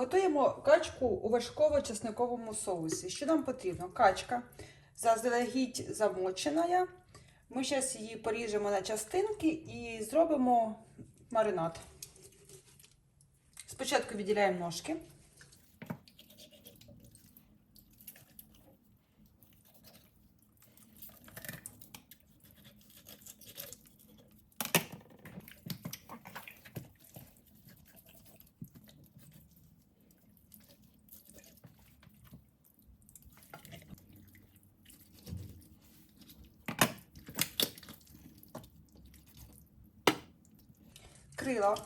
Готуємо качку у вершково-чесниковому соусі. Що нам потрібно? Качка заздалегідь замочена. Ми зараз її поріжемо на частинки і зробимо маринад. Спочатку відділяємо ножки. Крила.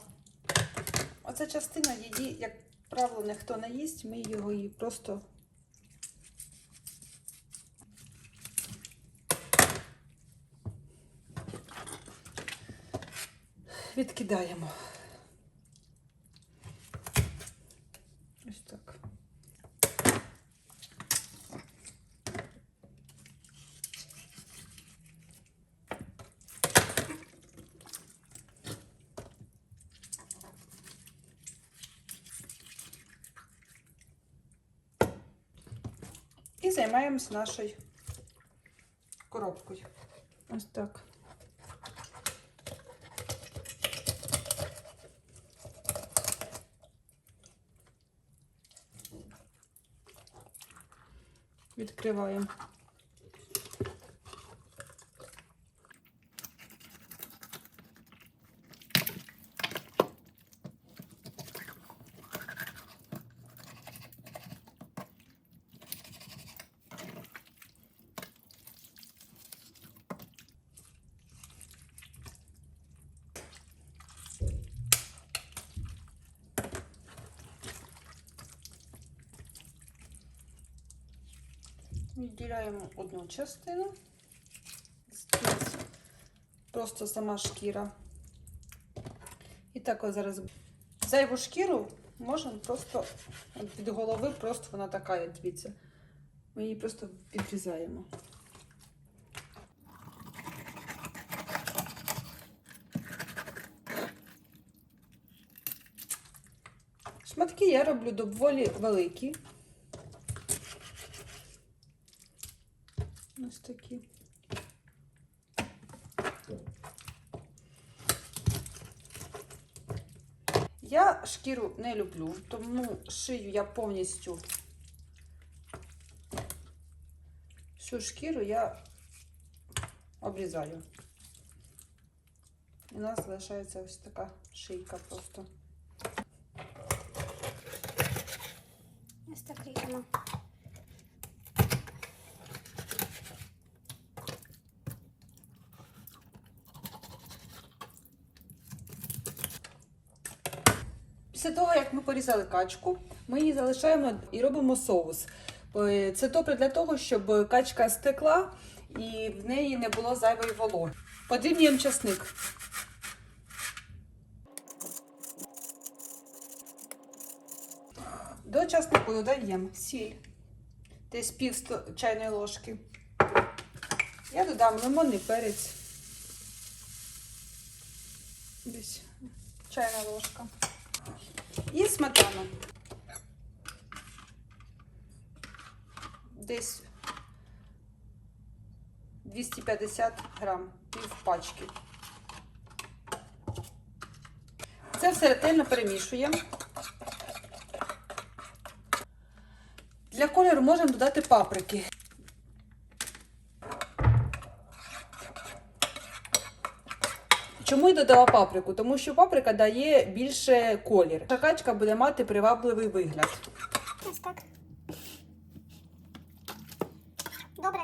Оця частина її, як правило, ніхто не їсть, ми його її просто відкидаємо. Ось так. І займаємося нашою коробкою. Ось так. Відкриваємо. Відділяємо одну частину. Тут Просто сама шкіра. І так ось зараз зайву шкіру можемо просто від голови, просто вона така, як дивіться. Ми її просто відрізаємо. Шматки я роблю доволі великі. Ось такі. Я шкіру не люблю, тому шию я повністю всю шкіру я обрізаю. І у нас залишається ось така шийка просто. Ось такий воно. Після того, як ми порізали качку, ми її залишаємо і робимо соус. Е, Це добре для того, щоб качка стекла і в неї не було зайвої вологи. Подрібнюємо часник. До часнику додаємо сіль, десь пів чайної ложки. Я додам лимонний перець. Десь чайна ложка. І сметану. Десь 250 грам, пів пачки. Це все ретельно перемішуємо. Для кольору можемо додати паприки. Чому я додала паприку? Тому що паприка дає більше колір. Качка буде мати привабливий вигляд. Ось так. Добре.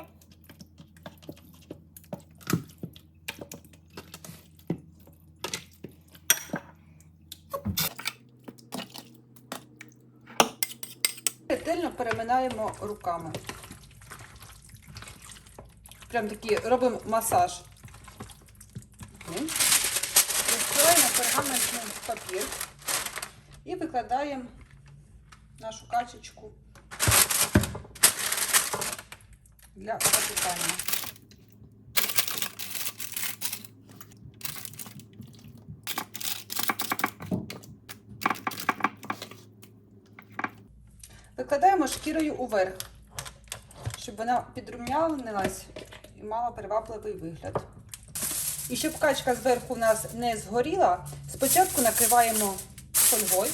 Ретельно переминаємо руками. Прям такі робимо масаж. Папір і викладаємо нашу качечку для запікання. Викладаємо шкірою уверх, щоб вона підрум'янилась і мала привабливий вигляд. І щоб качка зверху у нас не згоріла, спочатку накриваємо фольгою,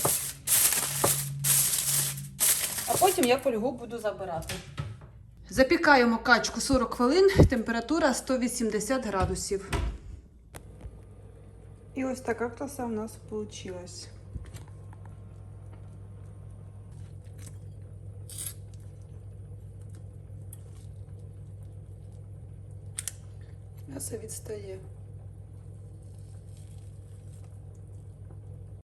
а потім я фольгу буду забирати. Запікаємо качку 40 хвилин, температура 180 градусів. І ось така краса у нас вийшла. М'ясо відстає.